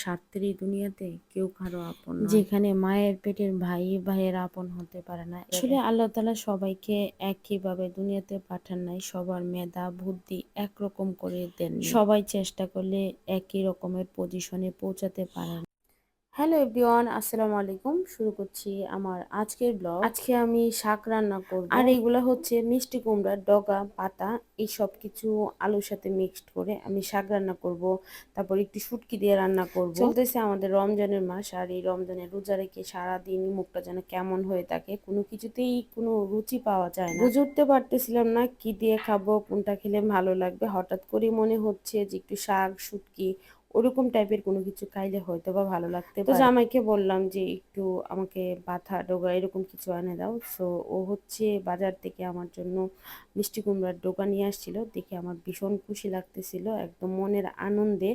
স্বার্থের এই দুনিয়াতে কেউ কারও আপন যেখানে মায়ের পেটের ভাই ভাইয়ের আপন হতে পারে না। আসলে আল্লাহ তালা সবাইকে একইভাবে দুনিয়াতে পাঠান নাই সবার মেধা বুদ্ধি একরকম করে দেন সবাই চেষ্টা করলে একই রকমের পজিশনে পৌঁছাতে পারে হ্যালো এভরিওয়ান আসসালামু আলাইকুম। শুরু করছি আমার আজকের ব্লগ। আজকে আমি শাক রান্না করব। আর এগুলা হচ্ছে মিষ্টি কুমড়ার ডগা পাতা এই সব কিছু আলুর সাথে মিক্সড করে আমি শাক রান্না করব। তারপর একটু শুটকি দিয়ে রান্না করব। চলতেছে আমাদের রমজানের মাস আর এই রমজানের রোজা রেখে সারাদিন মুখটা যেন কেমন হয়ে থাকে কোনো কিছুতেই কোনো রুচি পাওয়া যায় না। বুঝে উঠতে পারতেছিলাম না কি দিয়ে খাব কোনটা খেলে ভালো লাগবে। হঠাৎ করে মনে হচ্ছে যে একটু শাক শুটকি ওরকম টাইপের কোনো কিছু খাইলে হয়তো বা ভালো লাগতে তো জামাইকে বললাম যে একটু আমাকে বাথা ডোগা এরকম কিছু এনে দাও। সো ও হচ্ছে বাজার থেকে আমার জন্য মিষ্টি কুমড়ার ডোকা নিয়ে আসছিল। দেখে আমার ভীষণ খুশি লাগতেছিল একদম মনের আনন্দে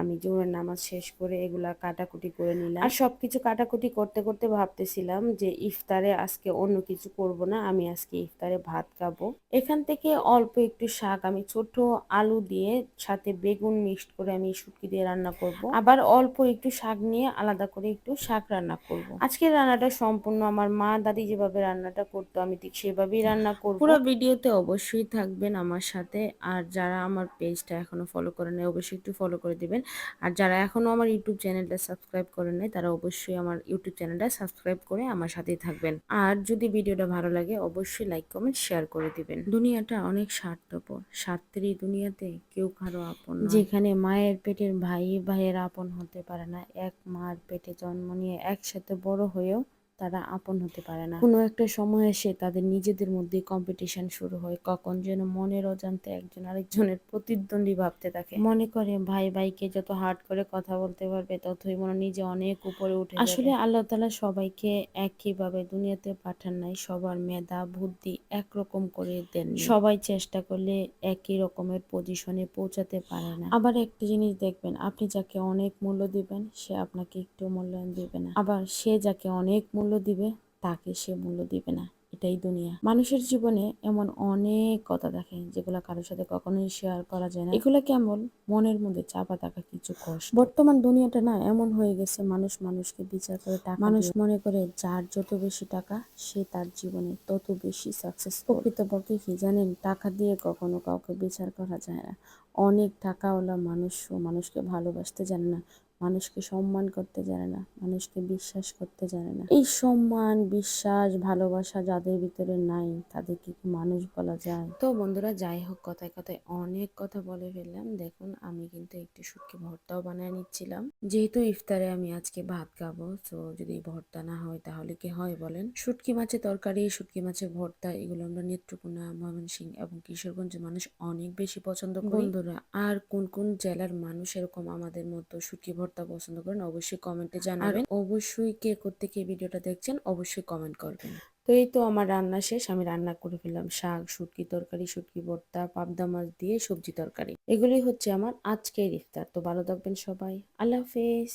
আমি জোরের নামাজ শেষ করে এগুলা কাটাকুটি করে নিলাম। আর সব কিছু কাটাকুটি করতে করতে ভাবতেছিলাম যে ইফতারে আজকে অন্য কিছু করব না আমি আজকে ইফতারে ভাত খাব। এখান থেকে অল্প একটু শাক আমি ছোট আলু দিয়ে সাথে বেগুন মিক্সড করে আমি শুটকি দিয়ে রান্না করব। আবার অল্প একটু শাক নিয়ে আলাদা করে একটু শাক রান্না করব। আজকের রান্নাটা সম্পূর্ণ আমার মা দাদি যেভাবে রান্নাটা করতো আমি ঠিক সেভাবেই রান্না করব। পুরো ভিডিওতে অবশ্যই থাকবেন আমার সাথে। আর যারা আমার পেজটা এখনও ফলো করে নেয় অবশ্যই একটু ফলো করে দিবেন। আর যারা এখনও আমার ইউটিউব চ্যানেলটা সাবস্ক্রাইব করে নেয় তারা অবশ্যই আমার ইউটিউব চ্যানেলটা সাবস্ক্রাইব করে আমার সাথেই থাকবেন। আর যদি ভিডিওটা ভালো লাগে অবশ্যই লাইক কমেন্ট শেয়ার করে দিবেন। দুনিয়াটা অনেক স্বার্থপর। স্বার্থের এই দুনিয়াতে কেউ কারও আপন যেখানে মায়ের পেটের ভাই ভাইয়ের আপন হতে পারে না। এক মার পেটে জন্ম নিয়ে একসাথে বড় হয়েও তারা আপন হতে পারে না। কোনো একটা সময় এসে তাদের নিজেদের মধ্যে কম্পিটিশন শুরু হয়। কখন যেন মনের অজান্তে একজন আরেকজনের প্রতিদ্বন্দ্বী ভাবতে থাকে। মনে করে ভাই ভাইকে যত হার্ড করে কথা বলতে পারবে ততই মনে নিজে অনেক উপরে উঠে আসলে আল্লাহ তালা সবাইকে একইভাবে দুনিয়াতে পাঠান নাই। সবার মেধা বুদ্ধি একরকম করে দেন সবাই চেষ্টা করলে একই রকমের পজিশনে পৌঁছাতে পারে না। আবার একটা জিনিস দেখবেন আপনি যাকে অনেক মূল্য দিবেন সে আপনাকে একটু মূল্যায়ন দিবে না। আবার সে যাকে অনেক মূল্য দিবে তাকে সে মূল্য দিবে না। এটাই দুনিয়া। মানুষের জীবনে এমন অনেক কথা থাকে যেগুলো কারোর সাথে কখনোই শেয়ার করা যায় না। এগুলো কেমন? মনের মধ্যে চাপা থাকা কিছু কষ্ট। বর্তমান দুনিয়াটা না এমন হয়ে গেছে মানুষ মানুষকে বিচার করে টাকা মানুষ মনে করে যার যত বেশি টাকা সে তার জীবনে তত বেশি সাকসেস প্রকৃতপক্ষে কি জানেন? টাকা দিয়ে কখনো কাউকে বিচার করা যায় না। অনেক টাকাওয়ালা মানুষও মানুষকে ভালোবাসতে জানে না। মানুষকে সম্মান করতে জানে না মানুষকে বিশ্বাস করতে জানে না। এই সম্মান বিশ্বাস ভালোবাসা যাদের ভিতরে নাই তাদেরকে কি মানুষ বলা যায়? তো বন্ধুরা যাই হোক কথায় কথায় অনেক কথা বলে ফেললাম। দেখুন আমি কিন্তু একটু শুটকি ভর্তাও বানিয়ে নিচ্ছিলাম। যেহেতু ইফতারে আমি আজকে ভাত খাব তো যদি ভর্তা না হয় তাহলে কি হয় বলেন? শুটকি মাছের তরকারি শুটকি মাছের ভর্তা এগুলো আমরা নেত্রকোনা ময়মনসিংহ এবং কিশোরগঞ্জের মানুষ অনেক বেশি পছন্দ করি। বন্ধুরা আর কোন কোন জেলার মানুষ এরকম আমাদের মতো শুটকি ভর্তা পছন্দ করেন অবশ্যই কমেন্টে জানাবেন। অবশ্যই কে করতে কে ভিডিওটা দেখছেন অবশ্যই কমেন্ট করবেন। তো এই তো আমার রান্না শেষ আমি রান্না করে ফেললাম শাক শুটকি তরকারি শুটকি ভর্তা পাবদা মাছ দিয়ে সবজি তরকারি। এগুলি হচ্ছে আমার আজকের ইফতার। তো ভালো থাকবেন সবাই। আল্লাহ হাফেজ।